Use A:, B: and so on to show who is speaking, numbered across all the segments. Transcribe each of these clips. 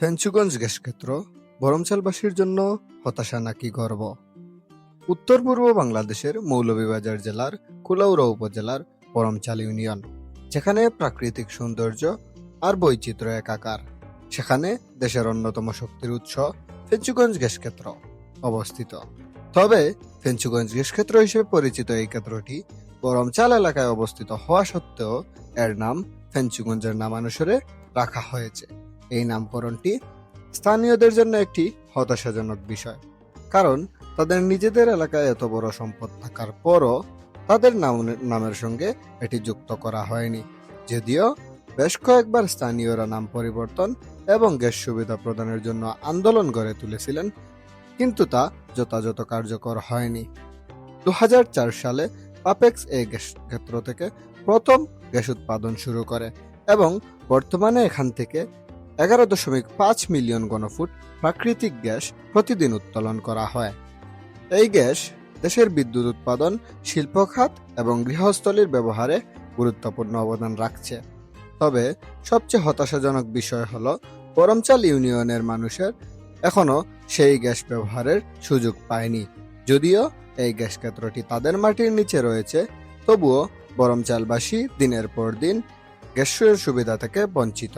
A: Fenchuganj gas ক্ষেত্র বরমচালবাসীর জন্য হতাশা নাকি গর্ব? উত্তর পূর্ব বাংলাদেশের মৌলভীবাজার জেলার কুলাউড়া উপজেলার বরমচাল ইউনিয়ন, যেখানে প্রাকৃতিক সৌন্দর্য আর বৈচিত্র্য একাকার। সেখানে দেশের অন্যতম শক্তির উৎস ফেঞ্চুগঞ্জ গ্যাস ক্ষেত্র অবস্থিত। তবে ফেঞ্চুগঞ্জ গ্যাস ক্ষেত্র হিসেবে পরিচিত এই ক্ষেত্রটি বরমচাল এলাকায় অবস্থিত হওয়া সত্ত্বেও এর নাম ফেঞ্চুগঞ্জের নামানুসারে রাখা হয়েছে। এই নামকরণটি স্থানীয়দের জন্য একটি হতাশাজনক বিষয়। কারণ তাদের নিজেদের এলাকায় এত বড় সম্পদ থাকার পরও তাদের নাম- নামের সঙ্গে এটি যুক্ত করা হয়নি। যদিও বেশ কয়েকবার স্থানীয়রা নাম পরিবর্তন এবং গ্যাস সুবিধা প্রদানের জন্য আন্দোলন গড়ে তুলেছিলেন, কিন্তু তা যথাযথ কার্যকর হয়নি। দু হাজার চার সালে পাপেক্স এই গ্যাস ক্ষেত্র থেকে প্রথম গ্যাস উৎপাদন শুরু করে এবং বর্তমানে এখান থেকে এগারো দশমিক পাঁচ মিলিয়ন ঘনফুট প্রাকৃতিক গ্যাস প্রতিদিন উত্তোলন করা হয়। এই গ্যাস দেশের বিদ্যুৎ উৎপাদন, শিল্প খাত এবং গৃহস্থলীর ব্যবহারে গুরুত্বপূর্ণ অবদান রাখছে। তবে সবচেয়ে হতাশাজনক বিষয় হল করমচাল ইউনিয়নের মানুষের এখনও সেই গ্যাস ব্যবহারের সুযোগ পায়নি। যদিও এই গ্যাস ক্ষেত্রটি তাদের মাটির নিচে রয়েছে, তবুও বরমচালবাসী দিনের পর দিন গ্যাসের সুবিধা থেকে বঞ্চিত।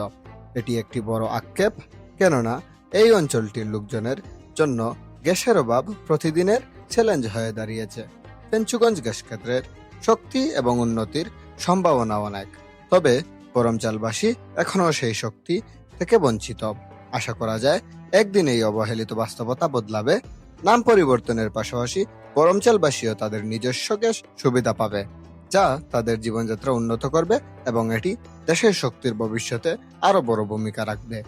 A: এটি একটি বড় আক্ষেপ, কেননা এই অঞ্চলটির লোকজনের জন্য গ্যাসের অভাব প্রতিদিনের চ্যালেঞ্জ হয়ে দাঁড়িয়েছে। পেঞ্চুগঞ্জ গ্যাস ক্ষেত্রের শক্তি এবং উন্নতির সম্ভাবনা অনেক। তবে করমচালবাসী এখনও সেই শক্তি থেকে বঞ্চিত। আশা করা যায়, একদিন এই অবহেলিত বাস্তবতা বদলাবে। নাম পরিবর্তনের পাশাপাশি করমচালবাসীও তাদের নিজস্ব গ্যাস সুবিধা পাবে। যা তাদের জীবনযাত্রা উন্নত করবে এবং এটি দেশের শক্তির ভবিষ্যতে আরও বড় ভূমিকা রাখবে।